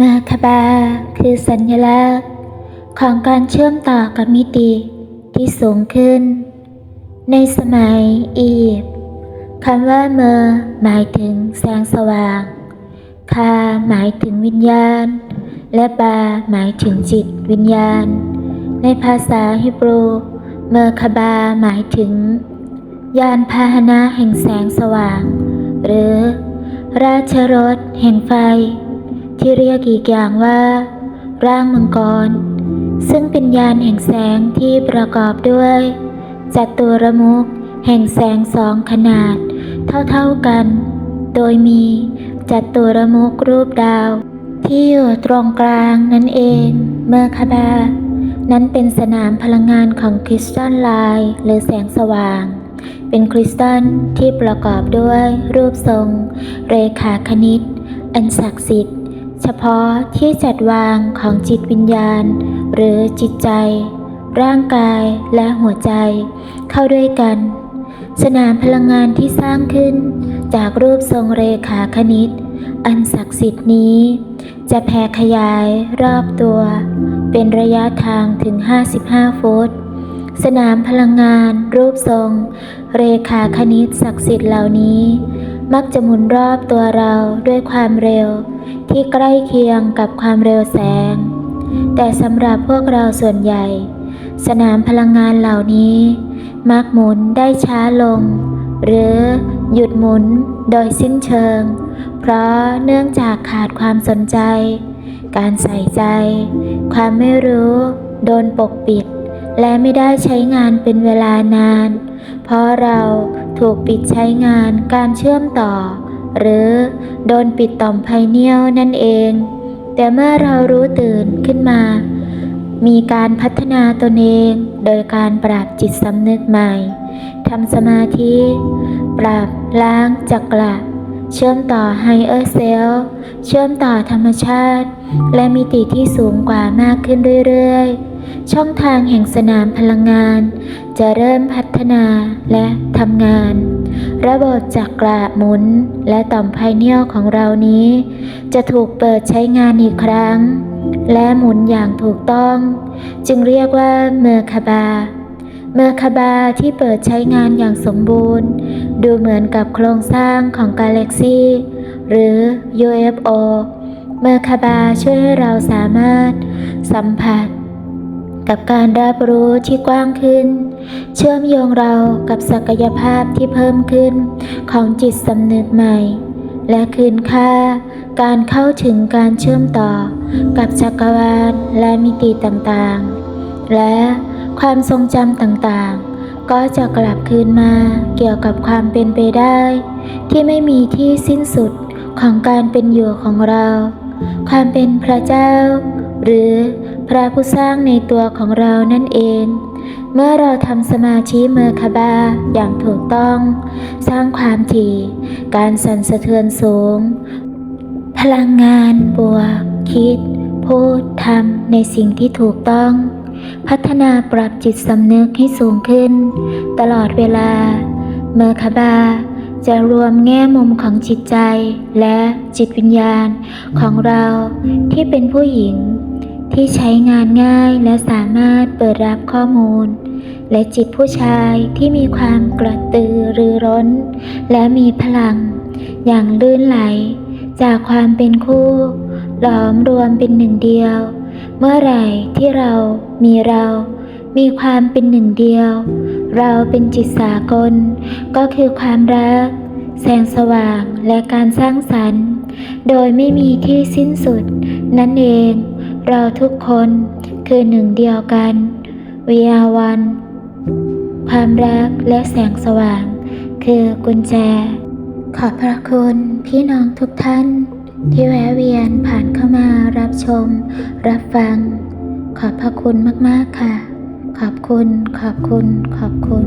มาคบาคือสัญลักษณ์ ของการเชื่อมต่อกับมิติที่สูงขึ้น ในสมัยอียิปต์คำว่าเมอหมายถึงแสงสว่าง คาหมายถึงวิญญาณ และบาหมายถึงจิตวิญญาณ ในภาษาฮิบรู เมอคบาหมายถึง ยานพาหนะแห่งแสงสว่าง หรือ ราชรถแห่งไฟ ที่เรียกอีกอย่างว่า ร่างมังกร ซึ่งเป็นยานแห่งแสงที่ประกอบด้วยจัตุรมุขแห่งแสงสองขนาด เท่าๆกัน โดยมีจัตุรมุขรูปดาว ที่อยู่ตรงกลางนั่นเอง เมอร์คาบา นั้นเป็นสนามพลังงานของคริสตัลไลน์หรือแสงสว่าง เป็นคริสตัลที่ประกอบด้วยรูปทรง เรขาคณิต อันศักดิ์สิทธิ์ เฉพาะที่จัดวางของจิตวิญญาณ หรือจิตใจ ร่างกายและหัวใจ เข้าด้วยกัน สนามพลังงานที่สร้างขึ้น จากรูปทรงเรขาคณิต อันศักดิ์สิทธิ์นี้ จะแผ่ขยายรอบตัว เป็นระยะทางถึง 55 ฟุตสนามพลังงานรูปทรง เรขาคณิตศักดิ์สิทธิ์เหล่านี้ มักจะหมุนรอบตัวเราด้วยความเร็วที่ใกล้เคียงกับความเร็วแสง แต่สำหรับพวกเราส่วนใหญ่ สนามพลังงานเหล่านี้ มักหมุนได้ช้าลง หรือหยุดหมุนโดยสิ้นเชิง เพราะเนื่องจากขาดความสนใจ การใส่ใจ ความไม่รู้ โดนปกปิด และไม่ได้ใช้งานเป็นเวลานาน เพราะเรา ถูกปิดใช้งานการเชื่อมต่อ หรือโดนปิดต่อมไพเนียลนั่นเอง แต่เมื่อเรารู้ตื่นขึ้นมา มีการพัฒนาตนเองโดยการปรับจิตสำนึกใหม่ทำสมาธิ ปรับล้างจักระเชื่อมต่อไฮเออร์เซลเชื่อมต่อธรรมชาติ และมิติที่สูงกว่ามากขึ้นเรื่อยๆ ช่องทางแห่งสนามพลังงาน จะเริ่มพัฒนาและทำงาน ระบบจักระหมุนและต่อมไพเนียลของเรานี้ จะถูกเปิดใช้งานอีกครั้ง และหมุนอย่างถูกต้อง จึงเรียกว่าเมอร์คาบา เมอร์คาบาที่เปิดใช้งานอย่างสมบูรณ์ ดูเหมือนกับโครงสร้างของกาแล็กซีหรือ UFO เมอร์คาบาช่วยให้เราสามารถ สัมผัส กับการรับรู้ที่กว้างขึ้น เชื่อมโยงเรากับศักยภาพที่เพิ่มขึ้นของจิตสำนึกใหม่ และคืนค่า การเข้าถึงการเชื่อมต่อ กับจักรวาลและมิติต่างๆ และความทรงจำต่างๆ ก็จะกลับคืนมาเกี่ยวกับความเป็นไปได้ ที่ไม่มีที่สิ้นสุดของการเป็นอยู่ของเรา ความเป็นพระเจ้า หรือ พระผู้สร้างในตัวของเรานั่นเอง เมื่อเราทำสมาธิเมอร์คบาอย่างถูกต้อง สร้างความถี่ การสั่นสะเทือนสูง พลังงานบวก คิด พูดทำในสิ่งที่ถูกต้อง พัฒนาปรับจิตสำนึกให้สูงขึ้น ตลอดเวลา เมอร์คบาจะรวมแง่มุมของจิตใจและจิตวิญญาณของเราที่เป็นผู้หญิง ที่ใช้งานง่ายและสามารถเปิดรับข้อมูล และจิตผู้ชายที่มีความกระตือรือร้น และมีพลัง อย่างลื่นไหล จากความเป็นคู่หลอมรวมเป็นหนึ่งเดียว เมื่อไหร่ที่เรามีเรา มีความเป็นหนึ่งเดียว เราเป็นจิตสากล ก็คือความรัก แสงสว่างและการสร้างสรรค์ โดยไม่มีที่สิ้นสุดนั่นเอง เราทุกคนคือหนึ่งเดียวกัน We are one ความรักและแสงสว่าง คือกุญแจ ขอบพระคุณพี่น้องทุกท่าน ที่แวะเวียนผ่านเข้ามารับชม รับฟัง ขอบพระคุณมาก ๆ ค่ะ ขอบคุณ ขอบคุณ ขอบคุณ